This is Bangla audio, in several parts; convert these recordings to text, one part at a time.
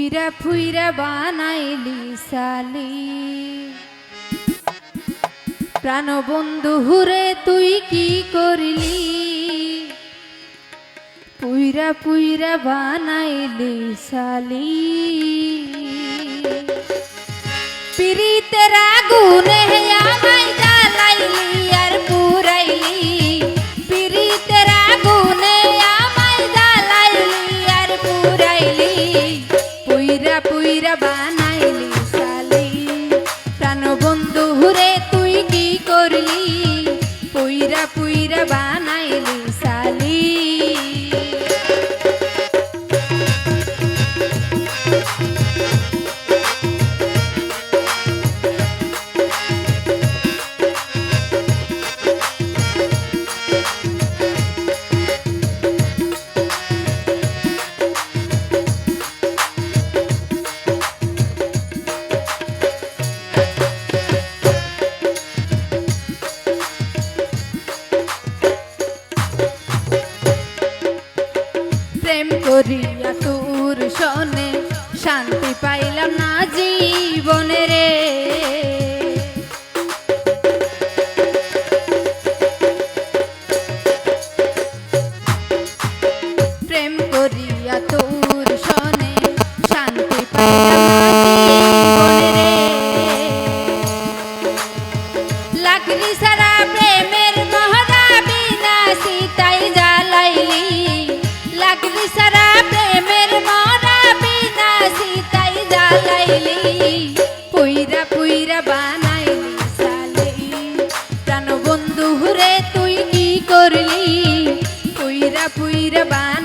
ফুইরা ফুইরা বানাইলি সালি প্রাণবন্ধু হুরে, তুই কি করিলি? পুইরা পুইরা বানাইলি সালি পিরিতের আগুনে আমায় জ্বালাইলি করিয়া তোর শোনে শান্তি পাই কইরা বা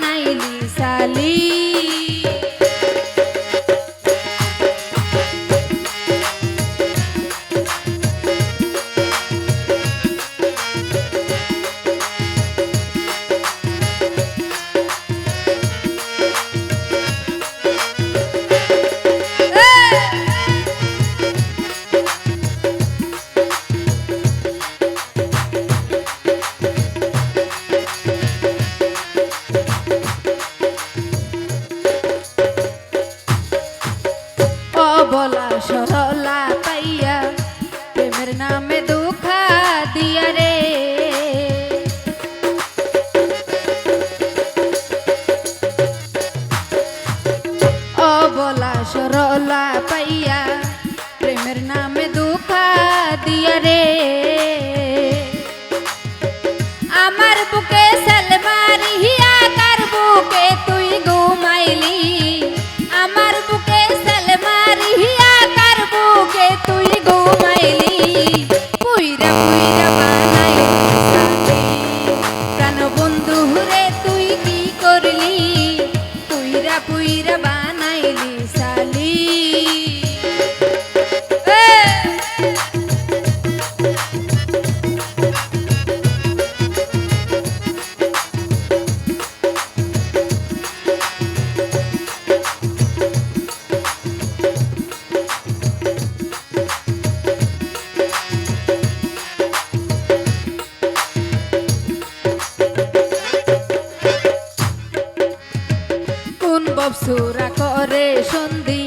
সুরা করে সন্ধি,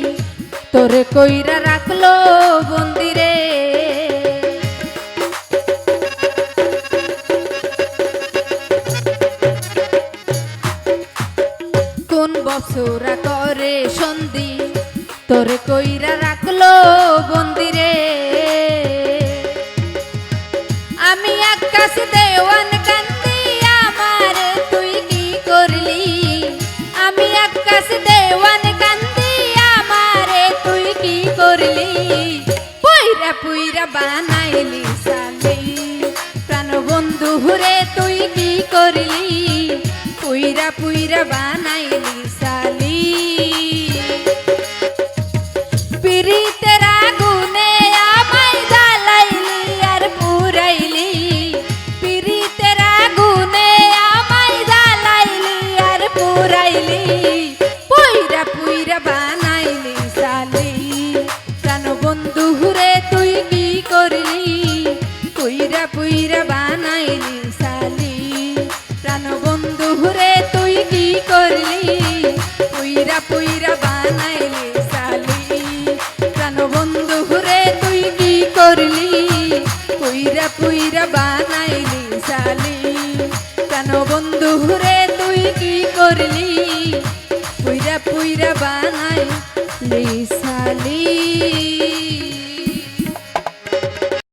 তোরে কইরা রাখল বন্দিরে কোন বছরা করে সন্ধি, তোরে কইরা রাখল বন্দিরে করলি পয়রা পুইরা বানাইলি সালি। প্রাণ বন্ধু হুরে তুই কি করলি পুইরা পুইরা বানাইলি পুইরা বানাইলি সালি প্রাণ বন্ধু রে তুই কি করলি? পুইরা পুইরা বানাইলি সালি প্রাণ বন্ধু রে তুই কি করলি? পুইরা পুইরা বানাইলি সালি প্রাণ বন্ধু রে তুই কি করলি? পুইরা পুইরা বানাইলি সালি